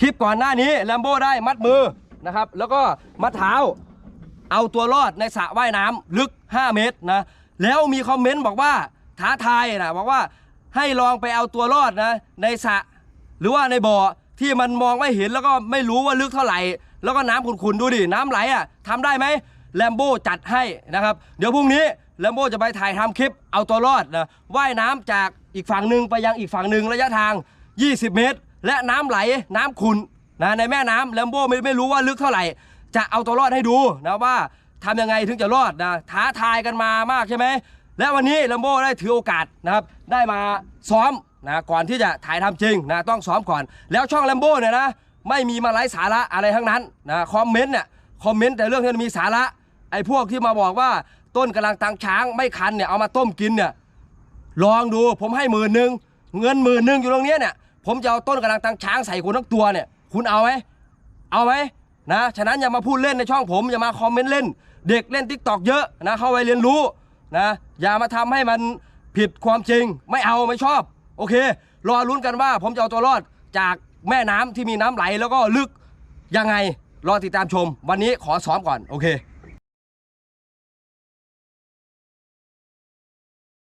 คลิปก่อนหน้านี้แลมโบ้ได้มัดมือนะครับ แล้วก็มัดเท้า เอาตัวรอดในสระว่ายน้ำลึก 5 เมตรนะ แล้วมีคอมเมนต์บอกว่าท้าทายนะบอกว่าให้ลองไปเอาตัวรอดนะในสระหรือว่าในบ่อที่มันมองไม่เห็นแล้วก็ไม่รู้ว่าลึกเท่าไหร่ แล้วก็น้ำขุ่นๆดูดิน้ำไหลอะทำได้ไหมแลมโบ้จัดให้นะครับ เดี๋ยวพรุ่งนี้แลมโบ้จะไปถ่ายทำคลิปเอาตัวรอดนะว่ายน้ำจากอีกฝั่งหนึ่งไปยังอีกฝั่งหนึ่งระยะทาง 20 เมตร และน้ำไหลน้ำขุ่นนะในแม่น้ำแลมโบ้ไม่ไม่รู้ว่าลึกเท่าไหร่ จะเอาตัวรอดให้ดูนะว่าทำยังไงถึงจะรอดนะท้าทายกันมามากใช่ไหมและวันนี้แลมโบ้ได้ถือโอกาสนะครับได้มาซ้อมนะก่อนที่จะถ่ายทำจริงนะต้องซ้อมก่อน แล้วช่องแลมโบ้เนี่ยนะไม่มีมาไร้สาระอะไรทั้งนั้นนะคอมเมนต์เนี่ยคอมเมนต์แต่เรื่องที่มันมีสาระไอ้พวกที่มาบอกว่าต้นกำลังตังช้างไม่คันเนี่ยเอามาต้มกินเนี่ยลองดูผมให้หมื่นหนึ่งเงินหมื่นหนึ่งอยู่ตรงนี้เนี่ย ผมจะเอาต้นกำลังตังช้างใส่คุณทั้งตัวเนี่ย คุณเอาไหมเอาไหมนะฉะนั้นอย่ามาพูดเล่นในช่องผมอย่ามาคอมเมนต์เล่น เด็กเล่นทิกตอกเยอะนะเข้าไปเรียนรู้นะอย่ามาทำให้มันผิดความจริง ไม่เอาไม่ชอบ โอเค รอลุ้นกันว่า ผมจะเอาตัวรอดจากแม่น้ำที่มีน้ำไหลแล้วก็ลึกยังไงรอติดตามชม วันนี้ขอซ้อมก่อนโอเค